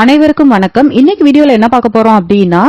அனைவருக்கும் வணக்கம். இன்னைக்கு வீடியோல என்ன பார்க்க போறோம் அப்படின்னா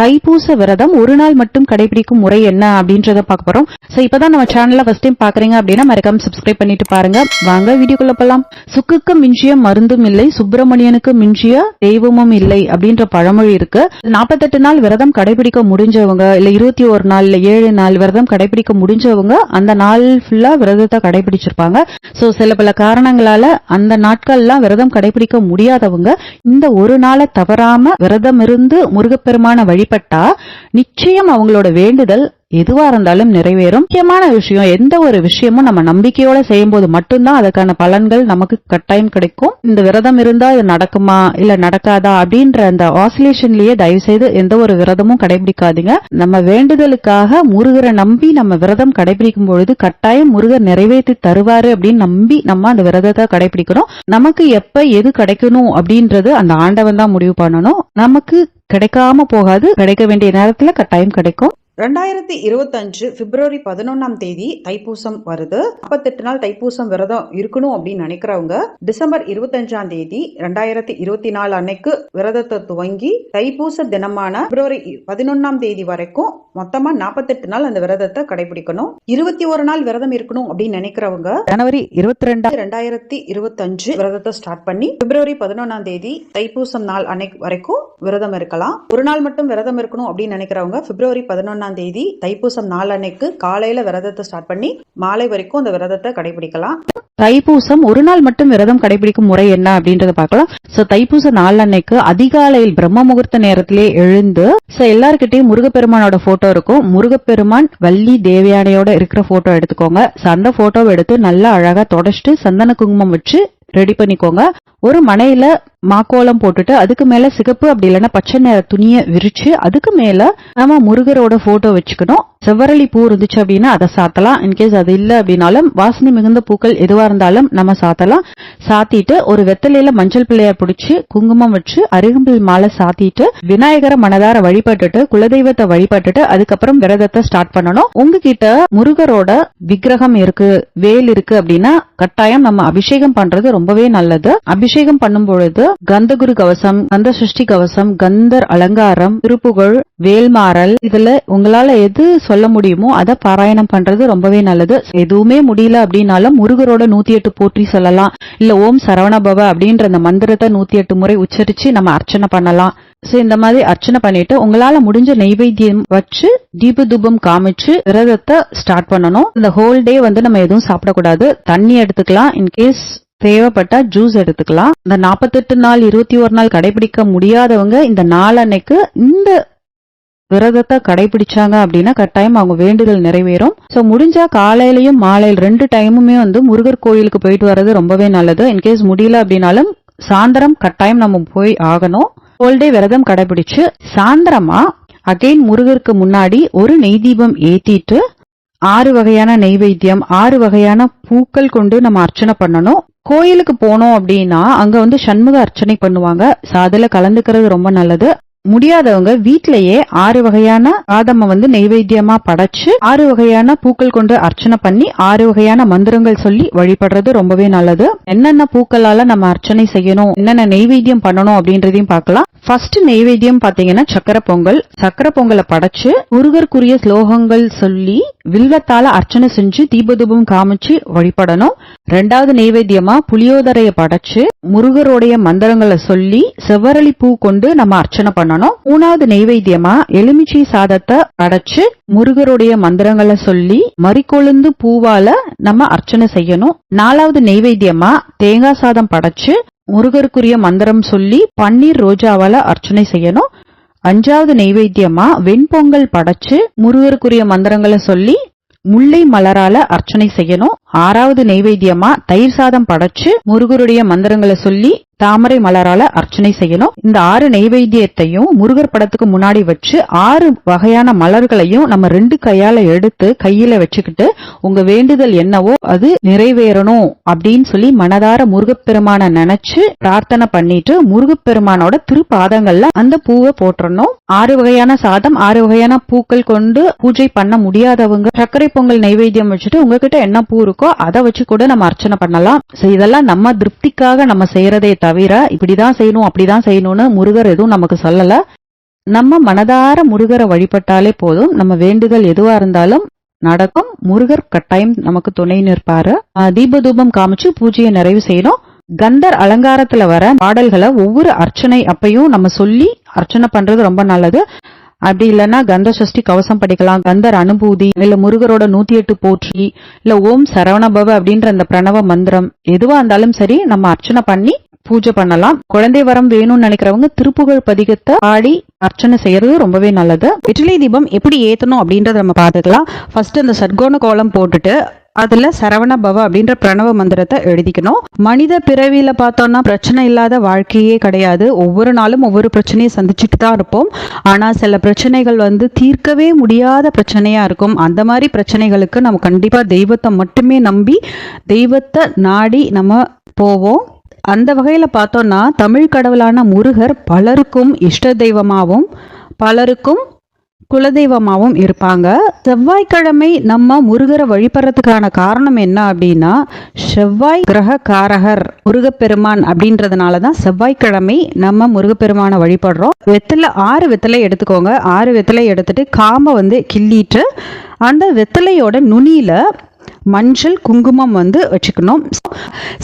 தைப்பூச விரதம் ஒரு நாள் மட்டும் கடைபிடிக்கும் முறை என்ன அப்படின்றத பார்க்க போறோம். சோ இப்பதான் நம்ம சேனல்ல ஃபர்ஸ்ட் டைம் பாக்குறீங்க அப்படின்னா மறக்காம சப்ஸ்கிரைப் பண்ணிட்டு பாருங்க. வாங்க வீடியோக்குள்ள போலாம். சுக்குக்கு மிஞ்சிய மருந்தும் இல்லை சுப்பிரமணியனுக்கு மிஞ்சிய தெய்வமும் இல்லை அப்படின்ற பழமொழி இருக்கு. நாற்பத்தெட்டு நாள் விரதம் கடைபிடிக்க முடிஞ்சவங்க இல்ல இருபத்தி ஒரு நாள் இல்ல ஏழு நாள் விரதம் கடைபிடிக்க முடிஞ்சவங்க அந்த நாள் ஃபுல்லா விரதத்தை கடைபிடிச்சிருப்பாங்க. சோ சில பல காரணங்களால அந்த நாட்கள்லாம் விரதம் கடைபிடிக்க முடியாதவங்க இந்த ஒரு நாளை தவறாம விரதம் இருந்து முருகப்பெருமான வழி வழிபட்டா நிச்சயம் அவங்களோட வேண்டுதல் எதுவா இருந்தாலும் நிறைவேறும். முக்கியமான விஷயம் எந்த ஒரு விஷயமும் நம்ம நம்பிக்கையோட செய்யும்போது மட்டும்தான் அதுக்கான பலன்கள் நமக்கு கட்டாயம் கிடைக்கும். இந்த விரதம் இருந்தா இது நடக்குமா இல்ல நடக்காதா அப்படின்ற அந்த ஆசிலேஷன்லயே தயவு செய்து எந்த ஒரு விரதமும் கடைபிடிக்காதீங்க. நம்ம வேண்டுதலுக்காக முருகரை நம்பி நம்ம விரதம் கடைபிடிக்கும் பொழுது கட்டாயம் முருகர் நிறைவேற்றி தருவாரு அப்படின்னு நம்பி நம்ம அந்த விரதத்தை கடைபிடிக்கணும். நமக்கு எப்ப எது கிடைக்கணும் அப்படின்றது அந்த ஆண்டவன் தான் முடிவு பண்ணணும். நமக்கு கிடைக்காம போகாது. கிடைக்க வேண்டிய நேரத்துல கட்டாயம் கிடைக்கும். ரெண்டாயிரத்தி இருபத்தஞ்சு பிப்ரவரி பதினொன்றாம் தேதி தைப்பூசம் வருது. நாற்பத்தெட்டு நாள் தைப்பூசம் விரதம் இருக்கணும் அப்படின்னு நினைக்கிறவங்க டிசம்பர் இருபத்தஞ்சாம் தேதி ரெண்டாயிரத்தி இருபத்தி நாலு அன்னைக்கு விரதத்தை துவங்கி தைப்பூச தினமான பிப்ரவரி பதினொன்றாம் தேதி வரைக்கும் மொத்தமா நாற்பத்தெட்டு நாள் அந்த விரதத்தை கடைபிடிக்கணும். இருபத்தி ஒரு நாள் விரதம் இருக்கணும் அப்படின்னு நினைக்கிறவங்க ஜனவரி இருபத்தி ரெண்டாம் ரெண்டாயிரத்தி இருபத்தஞ்சு விரதத்தை ஸ்டார்ட் பண்ணி பிப்ரவரி பதினொன்றாம் தேதி தைப்பூசம் நாள் அன்னைக்கு வரைக்கும் விரதம் இருக்கலாம். ஒரு நாள் மட்டும் விரதம் இருக்கணும் அப்படின்னு நினைக்கிறவங்க பிப்ரவரி ஒன்பதாம் தேதி தைப்பூசம் நாளன்னைக்கு காலையில விரதத்தை ஸ்டார்ட் பண்ணி மாலை வரைக்கும் அந்த விரதத்தை கடைபிடிக்கலாம். தைப்பூசம் ஒரு நாள் மட்டும் விரதம் கடைபிடிக்கும் முறை என்ன அப்படின்றத பார்க்கலாம். சோ தைப்பூச நாள் அன்னைக்கு அதிகாலையில் பிரம்ம முகூர்த்த நேரத்திலே எழுந்து சோ எல்லாருக்கிட்டையும் முருகப்பெருமானோட போட்டோ இருக்கும். முருகப்பெருமான் வள்ளி தேவயானையோட இருக்கிற போட்டோ எடுத்துக்கோங்க. சோ அந்த போட்டோவை எடுத்து நல்லா அழகா தொடச்சிட்டு சந்தன குங்குமம் வச்சு ரெடி பண்ணிக்கோங்க. ஒரு மனையில மாக்கோலம் போட்டுட்டு அதுக்கு மேல சிகப்பு அப்படி இல்லைன்னா பச்சை நிற துணிய விரிச்சு அதுக்கு மேல நம்ம முருகரோட போட்டோ வச்சுக்கணும். செவ்வரளி பூ இருந்துச்சு அப்படின்னா அதை சாத்தலாம். இன்கேஸ் அது இல்ல அப்படின்னாலும் வாசனை மிகுந்த பூக்கள் எதுவா இருந்தாலும் நம்ம சாத்தலாம். சாத்திட்டு ஒரு வெத்தலையில மஞ்சள் பிள்ளையார் பிடிச்சி குங்குமம் வச்சு அருகம்பில் மாலை சாத்திட்டு விநாயகரை மனதார வழிபட்டுட்டு குலதெய்வத்தை வழிபட்டுட்டு அதுக்கப்புறம் விரதத்தை ஸ்டார்ட் பண்ணணும். உங்ககிட்ட முருகரோட விக்கிரகம் இருக்கு வேல் இருக்கு அப்படின்னா கட்டாயம் நம்ம அபிஷேகம் பண்றது ரொம்பவே நல்லது. அபிஷேகம் பண்ணும் பொழுது கந்தகுரு கவசம் கந்த சஷ்டி கவசம் கந்தர் அலங்காரம் திருப்புகழ் வேல்மாறல் இதுல உங்களால எது சொல்ல முடியுமோ அதை பாராயணம் பண்றது ரொம்பவே நல்லது. எதுவுமே முடியல அப்படின்னாலும் முருகரோட நூத்தி எட்டு போற்றி சொல்லலாம். இல்ல ஓம் சரவணபவ அப்படின்ற அந்த மந்திரத்தை நூத்தி எட்டு முறை உச்சரிச்சு நம்ம அர்ச்சனை பண்ணலாம். சோ இந்த மாதிரி அர்ச்சனை பண்ணிட்டு உங்களால முடிஞ்ச நெய்வேத்தியம் வச்சு தீப தூபம் காமிச்சு விரதத்தை ஸ்டார்ட் பண்ணணும். இந்த ஹோல் டே வந்து நம்ம எதுவும் சாப்பிடக்கூடாது. தண்ணி எடுத்துக்கலாம். இன்கேஸ் தேவைப்பட்டா ஜூஸ் எடுத்துக்கலாம். இந்த நாற்பத்தெட்டு நாள் இருபத்தி ஒரு நாள் கடைபிடிக்க முடியாதவங்க இந்த நாள் அன்னைக்கு இந்த விரதத்தை கடைபிடிச்சாங்க அப்படின்னா கட்டாயம் அவங்க வேண்டுதல் நிறைவேறும். சோ முடிஞ்சா காலையிலயும் மாலையில் ரெண்டு டைமுமே வந்து முருகர் கோயிலுக்கு போயிட்டு வர்றது ரொம்பவே நல்லது. இன்கேஸ் முடியல அப்படின்னாலும் சாயந்தரம் கட்டாயம் நம்ம போய் ஆகணும். ஹோல் டே விரதம் கடைபிடிச்சு சாயந்தரமா அகைன் முருகருக்கு முன்னாடி ஒரு நெய் தீபம் ஏத்திட்டு ஆறு வகையான நெய்வேத்தியம் ஆறு வகையான பூக்கள் கொண்டு நம்ம அர்ச்சனை பண்ணணும். கோயிலுக்கு போனோம் அப்படின்னா அங்க வந்து சண்முக அர்ச்சனை பண்ணுவாங்க. சாதல கலந்துக்கிறது ரொம்ப நல்லது. முடியாதவங்க வீட்லயே ஆறு வகையான ஆதம வந்து நெய்வேத்தியமா படைச்சு ஆறு வகையான பூக்கள் கொண்டு அர்ச்சனை பண்ணி ஆறு வகையான மந்திரங்கள் சொல்லி வழிபடுறது ரொம்பவே நல்லது. என்னென்ன பூக்களால நம்ம அர்ச்சனை செய்யணும் என்னென்ன நெய்வேத்தியம் பண்ணணும் அப்படின்றதையும் பார்க்கலாம். ஃபர்ஸ்ட் நெய்வேத்தியம் பாத்தீங்கன்னா சக்கர பொங்கல். சக்கர பொங்கலை படைச்சு முருகருக்குரிய ஸ்லோகங்கள் சொல்லி வில்வத்தால அர்ச்சனை செஞ்சு தீபதூபம் காமிச்சு வழிபடணும். ரெண்டாவது நெய்வேத்தியமா புளியோதரைய படைச்சு முருகருடைய மந்திரங்களை சொல்லி செவ்வரளி பூ கொண்டு நம்ம அர்ச்சனை பண்ணணும். மூணாவது நெய்வேத்தியமா எலுமிச்சை சாதத்தை அடைச்சு முருகருடைய மந்திரங்களை சொல்லி மறிக்கொழுந்து பூவால நம்ம அர்ச்சனை செய்யணும். நாலாவது நெய்வேத்தியமா தேங்காய் சாதம் படைச்சு முருகருக்குரிய மந்திரம் சொல்லி பன்னீர் ரோஜாவால அர்ச்சனை செய்யணும். அஞ்சாவது நெய்வேத்தியமா வெண்பொங்கல் படைச்சு முருகருக்குரிய மந்திரங்களை சொல்லி முல்லை மலரால அர்ச்சனை செய்யணும். ஆறாவது நெய்வேத்தியமா தயிர் சாதம் படைச்சு முருகருடைய மந்திரங்களை சொல்லி தாமரை மலரால அர்ச்சனை செய்யணும். இந்த ஆறு நெய்வேத்தியத்தையும் முருகர் படத்துக்கு முன்னாடி வச்சு ஆறு வகையான மலர்களையும் நம்ம ரெண்டு கையால எடுத்து கையில வச்சுக்கிட்டு உங்க வேண்டுதல் என்னவோ அது நிறைவேறணும் அப்படின்னு சொல்லி மனதார முருகப்பெருமான நினைச்சு பிரார்த்தனை பண்ணிட்டு முருகப்பெருமானோட திருப்பாதங்கள்ல அந்த பூவை போட்டுறணும். ஆறு வகையான சாதம் ஆறு வகையான பூக்கள் கொண்டு பூஜை பண்ண முடியாதவங்க சர்க்கரை பொங்கல் நைவேத்தியம் வச்சுட்டு உங்ககிட்ட என்ன பூ இருக்கோ அதை வச்சு கூட நம்ம அர்ச்சனை பண்ணலாம். இதெல்லாம் நம்ம திருப்திக்காக நம்ம செய்யறதே தவிர தவிர இப்படிதான் செய்யணும் அப்படிதான் செய்யணும்னு முருகர் எதுவும் நமக்கு சொல்லல. நம்ம மனதார முருகரை வழிபட்டாலே போதும். நம்ம வேண்டுதல் எதுவா இருந்தாலும் நடக்கும். முருகர் கட்டாயம் நமக்கு துணை நிற்பாரு. தீபதூபம் தீப தூபம் காமிச்சு பூஜையை நிறைவு செய்யணும். கந்தர் அலங்காரத்துல வர பாடல்களை ஒவ்வொரு அர்ச்சனை அப்பையும் நம்ம சொல்லி அர்ச்சனை பண்றது ரொம்ப நல்லது. அப்படி இல்லைன்னா கந்த சஷ்டி கவசம் படிக்கலாம் கந்தர் அனுபூதி இல்ல முருகரோட நூத்தி எட்டு போற்றி இல்ல ஓம் சரவணபவ அப்படின்ற அந்த பிரணவ மந்திரம் எதுவா இருந்தாலும் சரி நம்ம அர்ச்சனை பண்ணி பூஜை பண்ணலாம். குழந்தை வரம் வேணும்னு நினைக்கிறவங்க திருப்புகழ் பதிகத்தை பாடி அர்ச்சனை செய்யறது ரொம்பவே நல்லது. வெற்றிலை தீபம் எப்படி ஏத்தணும் அப்படின்றத நம்ம பார்த்துக்கலாம். ஃபர்ஸ்ட் அந்த சட்கோண கோலம் போட்டுட்டு அதுல சரவண பவ அப்படின்ற பிரணவ மந்திரத்தை எழுதிக்கணும். மனித பிறவியில பார்த்தோம்னா பிரச்சனை இல்லாத வாழ்க்கையே கிடையாது. ஒவ்வொரு நாளும் ஒவ்வொரு பிரச்சனையை சந்திச்சுட்டு தான் இருப்போம். ஆனா சில பிரச்சனைகள் வந்து தீர்க்கவே முடியாத பிரச்சனையா இருக்கும். அந்த மாதிரி பிரச்சனைகளுக்கு நம்ம கண்டிப்பா தெய்வத்தை மட்டுமே நம்பி தெய்வத்தை நாடி நம்ம போவோம். அந்த வகையில் பார்த்தோன்னா தமிழ் கடவுளான முருகர் பலருக்கும் இஷ்ட தெய்வமாகவும் பலருக்கும் குலதெய்வமாகவும் இருப்பாங்க. செவ்வாய்க்கிழமை நம்ம முருகரை வழிபடுறதுக்கான காரணம் என்ன அப்படின்னா செவ்வாய் கிரக காரகர் முருகப்பெருமான் அப்படின்றதுனால தான் செவ்வாய்க்கிழமை நம்ம முருகப்பெருமானை வழிபடுறோம். வெத்தலை ஆறு வெத்தலை எடுத்துக்கோங்க. ஆறு வெத்தலை எடுத்துட்டு காம்பை வந்து கிள்ளிட்டு அந்த வெத்தலையோட நுனியில மஞ்சள் குங்குமம் வந்து வச்சுக்கணும்.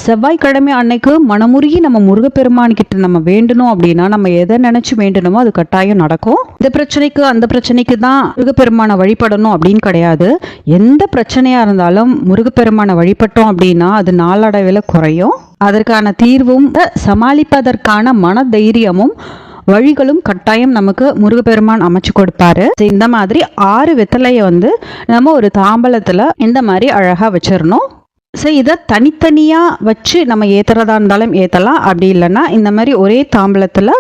செவ்வாய்க்கிழமை அன்னைக்கு மனமுருகி நம்ம முருகப்பெருமான் கிட்ட நம்ம வேண்டணும் அப்படின்னா நம்ம எதை நினைச்சு வேண்டணுமோ அது கட்டாயம் நடக்கும். இந்த பிரச்சனைக்கு அந்த பிரச்சனைக்கு தான் முருகப்பெருமானை வழிபடணும் அப்படின்னு கிடையாது. எந்த பிரச்சனையா இருந்தாலும் முருகப்பெருமானை வழிபட்டோம் அப்படின்னா அது நாளடைவில் குறையும். அதற்கான தீர்வும் சமாளிப்பதற்கான மன தைரியமும் வழிகளும் கட்டாயம் நமக்கு முருகப்பெருமான் அமைச்சு கொடுப்பாரு. இந்த மாதிரி ஆறு வெத்தலையை வந்து நம்ம ஒரு தாம்பலத்துல இந்த மாதிரி அழகா வச்சிடணும். ஸோ இதை தனித்தனியாக வச்சு நம்ம ஏற்றுறதா இருந்தாலும் ஏற்றலாம் அப்படி இல்லைன்னா இந்த மாதிரி ஒரே தாம்பலத்தில்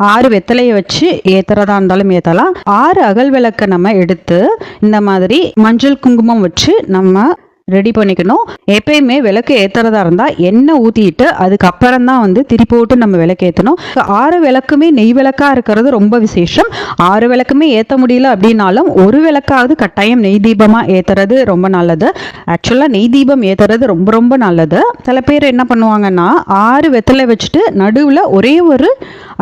ஆறு வெத்தலையை வச்சு ஏற்றுறதா இருந்தாலும் ஏற்றலாம் ஆறு அகல் விளக்கை நம்ம எடுத்து இந்த மாதிரி மஞ்சள் குங்குமம் வச்சு நம்ம ரெடி பண்ணிக்கணும். எப்பயுமே விளக்கு ஏற்றுறதா இருந்தால் எண்ணெய் ஊற்றிட்டு அதுக்கப்புறம் தான் வந்து திரி போட்டு நம்ம விளக்கு ஏற்றணும் ஆறு விளக்குமே நெய் விளக்கா இருக்கிறது ரொம்ப விசேஷம். ஆறு விளக்குமே ஏற்ற முடியல அப்படின்னாலும் ஒரு விளக்காவது கட்டாயம் நெய் தீபமாக ஏத்துறது ரொம்ப நல்லது. ஆக்சுவலாக நெய் தீபம் ஏற்றுறது ரொம்ப ரொம்ப நல்லது. சில பேர் என்ன பண்ணுவாங்கன்னா ஆறு வெத்தலை வச்சுட்டு நடுவில் ஒரே ஒரு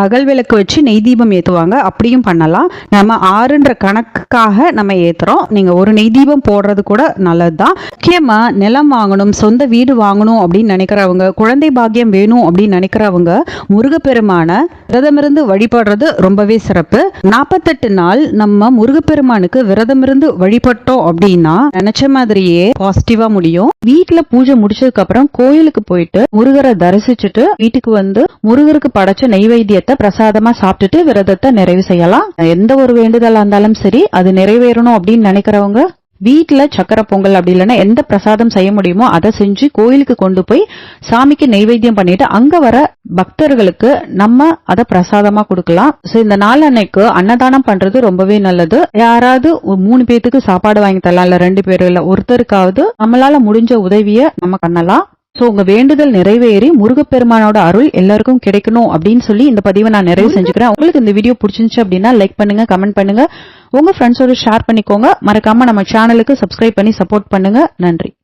அகல் விளக்கு வச்சு நெய் தீபம் ஏற்றுவாங்க அப்படியும் பண்ணலாம். நம்ம ஆறுன்ற கணக்குக்காக நம்ம ஏற்றுறோம் நீங்கள் ஒரு நெய் தீபம் போடுறது கூட நல்லது தான் முக்கியமாக நிலம் வாங்கணும் சொந்த வீடு வாங்கணும் அப்படின்னு நினைக்கிறவங்க குழந்தை பாக்கியம் வேணும் அப்படின்னு நினைக்கிறவங்க முருகப்பெருமான விரதமிருந்து வழிபடுறது ரொம்பவே சிறப்பு. நாற்பத்தெட்டு நாள் நம்ம முருகப்பெருமானுக்கு விரதமிருந்து வழிபட்டோம் அப்படின்னா நினைச்ச மாதிரியே பாசிட்டிவா முடியும். வீட்டுல பூஜை முடிச்சதுக்கு அப்புறம் கோயிலுக்கு போயிட்டு முருகரை தரிசிச்சுட்டு வீட்டுக்கு வந்து முருகருக்கு படைச்ச நெய்வேத்தியத்தை பிரசாதமா சாப்பிட்டுட்டு விரதத்தை நிறைவு செய்யலாம். எந்த ஒரு வேண்டுதலா இருந்தாலும் சரி அது நிறைவேறணும் அப்படின்னு நினைக்கிறவங்க வீட்டில் சக்கரை பொங்கல் அப்படி இல்லைன்னா எந்த பிரசாதம் செய்ய முடியுமோ அதை செஞ்சு கோயிலுக்கு கொண்டு போய் சாமிக்கு நெய்வேத்தியம் பண்ணிட்டு அங்க வர பக்தர்களுக்கு நம்ம அதை பிரசாதமா கொடுக்கலாம். சோ இந்த நாள் அன்னைக்கு அன்னதானம் பண்றது ரொம்பவே நல்லது. யாராவது மூணு பேத்துக்கு சாப்பாடு வாங்கி தரலாம் இல்ல ரெண்டு பேரும் இல்ல ஒருத்தருக்காவது நம்மளால முடிஞ்ச உதவிய நம்ம பண்ணலாம். சோ உங்க வேண்டுதல் நிறைவேறி முருகப்பெருமானோட அருள் எல்லாருக்கும் கிடைக்கணும் அப்படின்னு சொல்லி இந்த பதிவை நான் நிறைவு செஞ்சுக்கிறேன். உங்களுக்கு இந்த வீடியோ பிடிச்சிருந்துச்சு அப்படின்னா லைக் பண்ணுங்க கமெண்ட் பண்ணுங்க. உங்க ஃப்ரெண்ட்ஸோட ஷேர் பண்ணிக்கோங்க. மறக்காம நம்ம சேனலுக்கு சப்ஸ்கிரைப் பண்ணி சப்போர்ட் பண்ணுங்க. நன்றி.